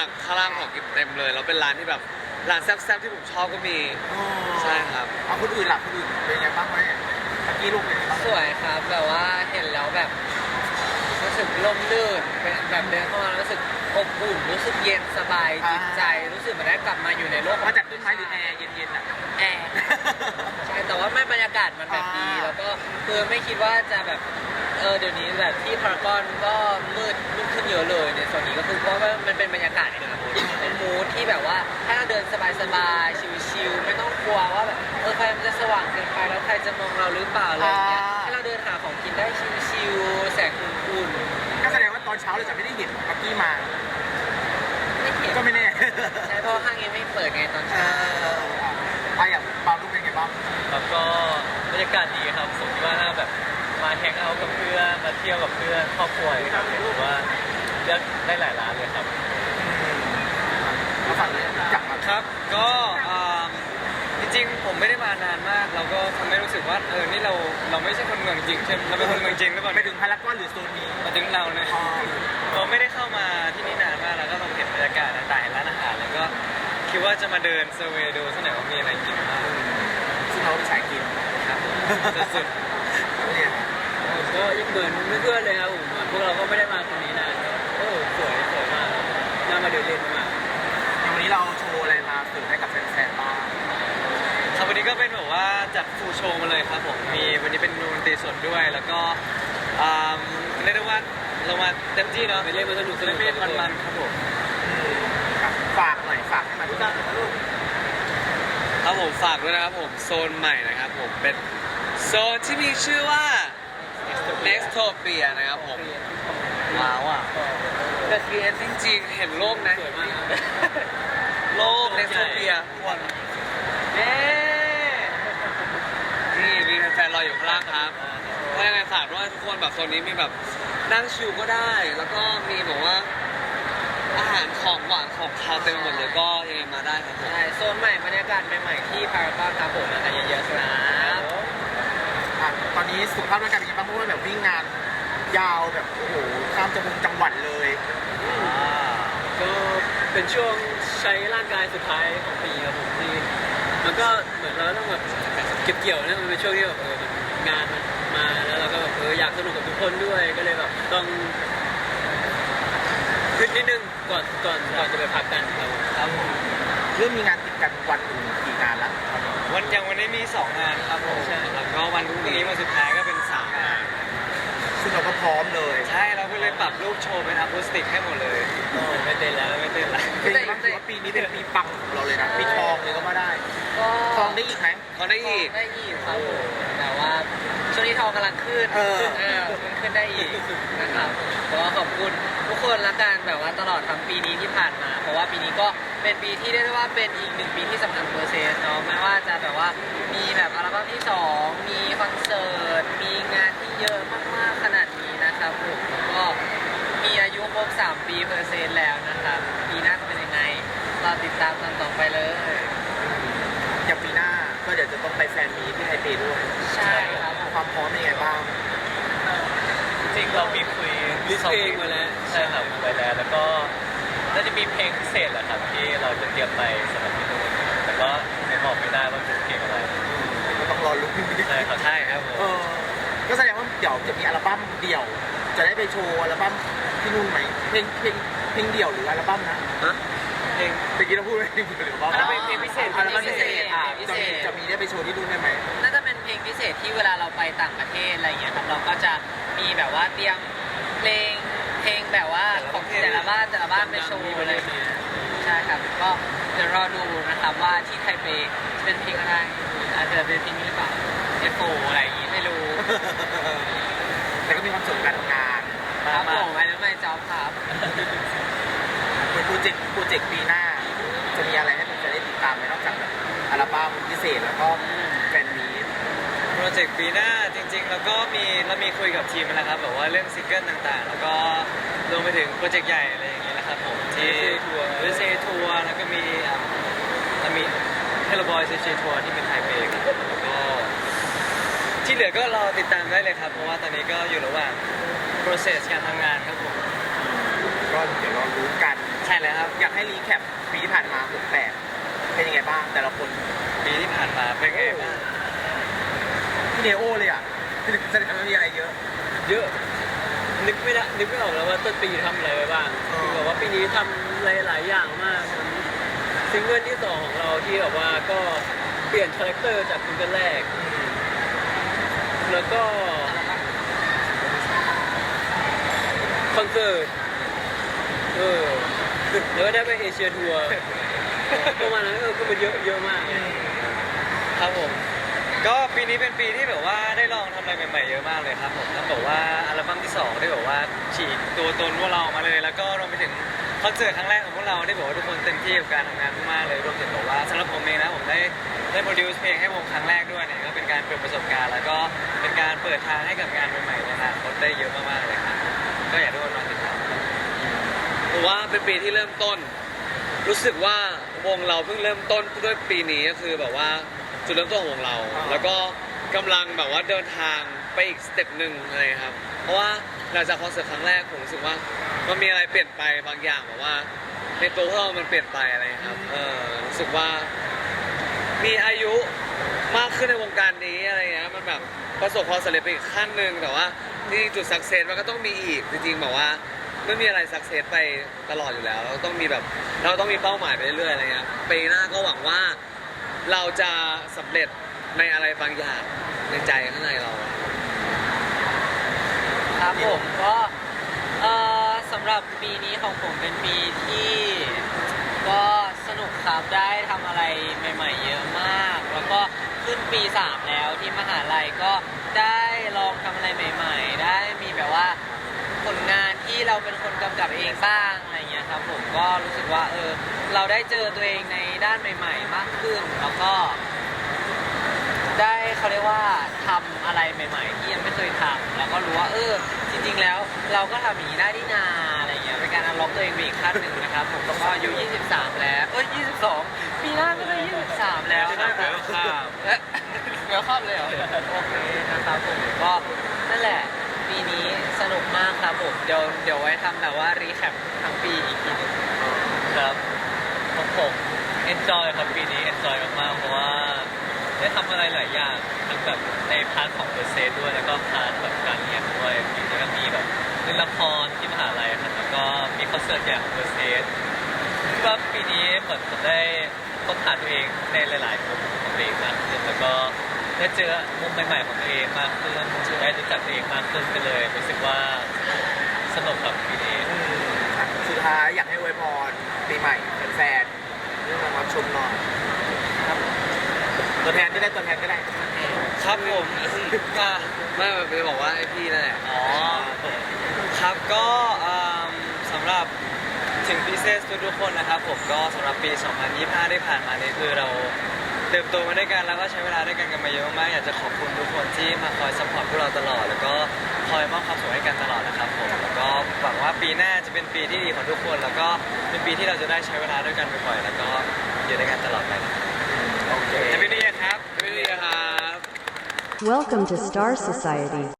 ากข้างล่างของกินเต็มเลยแล้วเป็นร้านที่แบบร้านแซ่บๆที่ผมชอบก็มีใช่ครับเอาคนอื่นหลักคนอื่นเป็นไงบ้างไหมเมื่อกี้ลูกเป็นไงบ้างสวยครับแบบว่าเห็นแล้วแบบรู้สึกร่มรื่นเป็นแบบเดินเข้ามาแล้วรู้สึกอบอุ่นรู้สึกเย็นสบายจิตใจ รู้สึกเหมือนได้กลับมาอยู่ในโลกของมาจากต้นไม้หรือแอร์เย็นๆอะแอร์ใช่แต่ว่าไม่บรรยากาศมันแบบดีอ่าแล้วก็คือไม่คิดว่าจะแบบ เออเดี๋ยวนี้แบบที่พารากอนก็มืดมืดขึ้นเยอะเลยในส่วนนี้ก็คือเพราะว่ามันเป็นบรรยากาศนะครับเป็นมูทที่แบบว่าให้เราเดินสบายๆชิลๆไม่ต้องกลัวว่าแบบเออไฟมันจะสว่างเกินไปแล้วใครจะมองเราหรือเปล่าอะไรอย่างเงี้ยอ่าให้เราเดินหาของกินได้ชิลๆแสงอุ่นก็แสดงว่าตอนเช้าเราจะไม่ได้เห็นเมื่อกี้มาๆไม่เห็นก็ไม่แน่ใช่เพราะว่าห้างยังไม่เปิดไงตอนเอเช้าอไปอย่างเปาลูกเป็นไงบ้างแล้วก็บรรยากาศดีครับผมคิดว่าน่าแบบ มาแฮงเอาท์กับเพื่อนมาเที่ยวกับเพื่อนครอบครัวอย่างเงี้ยครับผมว่าเลือกได้หลายร้านเลยครับ มาฝั่งนี้กลับมาครับ ก็อ่าจริงๆ ผมไม่ได้มานานมาก เราก็ทำให้รู้สึกว่า เออ นี่เรา เราไม่ใช่คนเมืองจริงใช่ไหมเราเป็นคนเมืองจริงหรือเปล่าไปถึงพารากอนหรือโซนนี้มาถึงเราเนี่ยอ๋อเราไม่ได้เข้ามาที่นี่นานมากแล้วก็ลองเห็นบรรยากาศต่างๆเห็นร้านอาหารแล้วก็คิดว่าจะมาเดินเซอร์เวย์ดูสักหน่อยว่ามีอะไรกินบ้างซึ่งเราไปสายกินครับสุดเนี่ย ก็ยังเหมือนเพื่อนๆเลยครับผมพวกเราก็ไม่ได้มาตรงนี้นานโอ้สวยสวยมากน่ามาเดินเล่นมากอย่างวันนี้เราโชว์อะไรมาสื่อให้กับแฟนๆบ้างๆครับวันนี้ก็เป็นแบบว่าจัดฟูลโชว์มาเลยครับผมมีวันนี้เป็นดนตรีสดด้วย แล้วก็อ่าเรียกได้ว่าเรามาเต็มที่เนาะไปเล่นมาสนุกสจะนุได้กเล่นมันๆครับผมครับฝากหน่อยฝากให้มาที่บ้านลูกครับผมฝากด้วยนะครับผมโซนใหม่นะครับผมเป็นโซนที่มีชื่อว่า Nextopia นะครับผมว้าวอะแต่ครีเอทจริงๆ เห็นโลกนะสวยมากครับโลก Nextopia ทุกคนเย้นี่มีแฟนๆรออยู่ข้างล่างครับถ้ายังไงฝากด้วยทุกคนแบบโซนนี้มีแบบนั่งชิลก็ได้ แล้วก็มีแบบว่า อาหารของหวานของคาวเต็มหมดเลยก็ยังไงมาได้ครับผม ใช่โซนใหม่บรรยากาศใหม่ๆที่พารากอนครับผมมากันเยอะๆครับ อะตอ นนี้สุขภาพร่างกายเป็นยังไงบ้างเพราะว่าแบบวิ่งงานยาวแบบโอ้โหข้ามจังหวัดจังหวัดเลยก็เป็นช่วงใช้ร่างกายสุดท้ายของปีครับผมที่มันก็เหมือนเราต้องแบบเก็บเกี่ยวนะมันเป็นช่วงที่แบบเออมันงานมันมาแล้วเราก็แบบเอออยากสนุกกับทุกคนด้วยก็เลยแบบต้องขึ้นนิดนึงก่อนก่อนก่อนจะไปพักกันครับผมครับผมเริ่มมีงานติดกันวันหนึ่งกี่งานแล้ววันอย่างวันนี้มี2งานครับผมแล้ว ก็วันพรุ่งนี้วันสุดท้ายก็เป็น3งานซึ่งเราก็พร้อมเลยใช่เราก็เลยปรับรูปโชว์เป็นอะคูสติกให้หมดเลยไม่เต้นแล้วไม่เต้นละเป็นยังไงบ้างถือว่าปีนี้เป็นปีปังของเราเลยนะปีทองเลยก็ว่าได้ก็ทองได้อีกไหมเขาได้อีกได้อีกครับผมแต่ว่าช่วงนี้ทองกำลังขึ้นเออเออมันขึ้นได้อีกนะครับก็ขอบคุณทุกคนละกันแบบว่าตลอดทั้งปีนี้ที่ผ่านมา เพราะว่าปีนี้ก็ เป็นปีที่เรียกได้ว่าเป็นอีกหนึ่งปีที่สำคัญเปอร์เซ็นต์เนาะไม่ว่าจะแบบว่ามีแบบอัลบั้มที่สองมีคอนเสิร์ตมีงานที่เยอะมากๆขนาดนี้นะครับผมก็มีอายุครบ3ปีเปอร์เซ็นต์แล้วนะครับปีหน้าจะเป็นยังไงเราติดตามกันต่อไปเลย อย่างปีหน้าก็เดี๋ยวจะต้องไปแฟนมีตที่ไทเปด้วยใช่ครับ ความพร้อมเป็นยังไงบ้าง จริงๆเรามีคุยลิสต์เพลงไว้แล้ว ใช่ครับไว้แล้วแล้วก็ ลงพิเศษแหละครับที่เราจะเตรียมไปสำหรับที่นู่นแต่ก็ไม่บอกไม่ได้ว่าเป็นเพลงอะไรก็ต้องรอลุ้นใช่ครับใช่ครับผมเออก็แสดงว่าเดี๋ยวจะมีอัลบั้มเดี่ยว จะได้ไปโชว์อัลบั้มที่นู่นไหมเพลงเพลงเพลงเดี่ยวหรืออัลบั้มนะเพลงเมื่อกี้เราพูดอะไรหรือว่าอัลบั้มเพลงพิเศษอัลบั้มพิเศษอะพิจะเศมีษจะมีได้ไปโชว์ที่นู่นได้ไหมน่าจะเป็นเพลงพิเศษที่เวลาเราไปต่างประเทศอะไรอย่างเงี้ยครับเราก็จะมีแบบว่าเตรียมเพลง เพลงแบบว่าของแต่ละบ้านแต่ละบ้านไปโชว์อะไรอย่างเงี้ยใช่ครับก็เดี๋ยวรอดูนะครับว่าที่ไทเปจะเป็นเพลงอะไรอาจจะเป็นเพลงนี้หรือเปล่าเอฟโอะไรอย่างงี้ไม่รู้แต่ก็มีความสุขกับการทำงานครับผมไอ้น้องไม่จอบครับเป็นโปรเจกต์โปรเจกต์ปีหน้า จะมีอะไรให้มันจะได้ติดตามไหมนอกจากแบบอัลบั้มพิเศษแล้วก็แฟนมีต โปรเจกต์ปีหน้าจริงๆ แล้วก็มีเรามีคุยกับทีมนะครับแบบว่าเรื่องซิงเกิลต่างๆ แล้วก็รวมไปถึงโปรเจกต์ใหญ่อะไรอย่างเงี้ยนะครับผมที่ทัวร์เซทัวร์แล้วก็มีอะแล้วมีเฮลบอยเซทัวร์ที่เป็นไทเปครับแล้วก็ที่เหลือก็รอติดตามได้เลยครับ เพราะว่าตอนนี้ก็อยู่ระหว่าง process การทำงานครับผมก็เดี๋ยวรอรู้กัน ใช่เลยครับ อยากให้รีแคปปีที่ผ่านมา 68 เป็นยังไงบ้างแต่ละคน ปีที่ผ่านมาเป็นไงบ้าง พี่เนโอเลยอะแสดงว่ามันมีอะไรเยอะ เยอะ นึกไม่ได้นึกไม่ออกแล้วว่าต้นปีทำอะไรไปบ้างอ๋อ คือแบบว่าปีนี้ทำหลายๆอย่างมากซิงเกิลที่สองของเราที่แบบว่าก็เปลี่ยนคาแรคเตอร์จากซิงเกิลแรก แล้วก็คอนเสิร์ตเออแล้วก็ได้ไปเอเชียทัวร์ประมาณนั้นเออก็มันเยอะเยอะมากครับผม ก็ปีนี้เป็นปีที่แบบว่าได้ลองทำอะไรใหม่ๆเยอะมากเลยครับผมต้องบอกว่าอัลบั้มที่สองได้แบบว่าฉีกตัวตนพวกเราออกมาเลย แล้วก็รวมไปถึงคอนเสิร์ตครั้งแรกของพวกเราได้บอกว่าทุกคนเต็มที่กับการทำงานมากๆเลยรวมถึงบอกว่าสำหรับผมเองนะผมได้ได้โปรดิวซ์เพลงให้วงครั้งแรกด้วยเนี่ยก็เป็นการเปิดประสบการณ์ แล้วก็เป็นการเปิดทางให้กับงานใหม่ๆในอนาคตได้เยอะมากๆเลยครับก็อยากให้ทุกคนรอติดตามผมว่าเป็นปีที่เริ่มต้น รู้สึกว่าวงเราเพิ่งเริ่มต้นด้วยปีนี้ก็คือแบบว่า จุดเริ่มต้นของวงเรา แล้วก็กำลังแบบว่าเดินทางไปอีกสเต็ปหนึ่งอะไรครับ เพราะว่าหลังจากคอนเสิร์ตครั้งแรกผมรู้สึกว่ามันมีอะไรเปลี่ยนไปบางอย่างแบบว่า ในตัวพวกเรามันเปลี่ยนไปอะไรครับ เออรู้สึกว่า มีอายุมากขึ้นในวงการนี้อะไรเงี้ยมันแบบประสบความสำเร็จไปอีกขั้นหนึ่งแต่ว่าจริงๆจุดสักเซสมันก็ต้องมีอีกจริงๆแบบว่าไม่มีอะไรสักเซสไปตลอดอยู่แล้วเราต้องมีแบบ เราต้องมีเป้าหมายไปเรื่อยๆอะไรเงี้ยปีหน้าก็หวังว่า เราจะสำเร็จในอะไรบางอย่างในใจข้างในเรา ครับผมก็เอ่อสำหรับปีนี้ของผมเป็นปีที่ก็สนุกครับได้ทำอะไรใหม่ ๆ เยอะมาก แล้วก็ขึ้นปี 3 แล้วที่มหาลัยก็ได้ลองทำอะไรใหม่ ๆ ได้มีแบบว่าผลงานที่เราเป็นคนกำกับเองบ้างอะไร ครับผมก็รู้สึกว่าเออเราได้เจอตัวเองในด้านใหม่ ๆ มากขึ้น แล้วก็ ได้เขาเรียกว่าทำอะไรใหม่ ๆ ที่ยังไม่เคยทำแล้วก็รู้ว่าเออ จริง ๆ แล้วเราก็ทำอย่างนี้ได้ที่นาอะไรเงี้ยเป็นการอันล็อกตัวเองไปอีกขั้นหนึ่งนะครับผมก็อายุ 23 แล้วเอ้ย 22 ปีหน้าก็จะ23 แล้วครับผมเอ๊ะเดี๋ยวข้ามเลยเหรอโอเคนะครับผมก็นั่นแหละปีนี้ส นุกมากครับผม เดี๋ยวเดี๋ยวไว้ทำแบบว่ารีแคปทั้งปีอีกทีหนึงครับของผม enjoy ครับปีนี้ enjoy มากๆเพราะว่า ได้ทำอะไรหลายอย่างทั้งแบบในพาร์ทของเปอร์เซด้วยแล้วก็พาร์ทแบบการเรียนด้วยปีนี้ก็มีแบบเล่นละครที่มหาลัยครับแล้วก็มีคอนเสิร์ตใหญ่ของเปอร์เซคิดว่าปีนี้เหมือนผมได้ค้นหาตัวเองในหลายๆมุมของตัวเองมากขึ้นแล้วก็ ได้เจอมุมใหม่ๆของตัวเองมากขึ้นได้รู้จักตัวเองมากขึ้นก็เลยรู้สึกว่าสนุกกับปีนี้สุดท้ายอยากให้อวยพรปีใหม่แฟนๆเรื่องมารับชมหน่อยครับตัวแทนก็ได้ตัวแทนก็ได้ครับผมอะไม่ไปบอกว่าไอพี่นั่นแหละอ๋อครับก็อืมสำหรับถึงพีเซสทุกๆคนนะครับผมก็สำหรับปี 2025ได้ผ่านมานี่คือเรา เติบโตมาด้วยกันแล้วก็ใช้เวลาด้วยกันกันมาเยอะมากอยากจะขอบคุณทุกคนที่มาคอยสปอร์ตพวกเราตลอด แล้วก็คอยมอบความสุขให้กันตลอดนะครับผมแล้วก็หวังว่าปีหน้าจะเป็นปีที่ดีของทุกคน แล้วก็เป็นปีที่เราจะได้ใช้เวลาด้วยกันบ่อยๆแล้วก็อยู่ด้วยกันตลอดไปนะครับโอเคจะไม่ดีครับไม่ดีครับ Welcome to Star Society.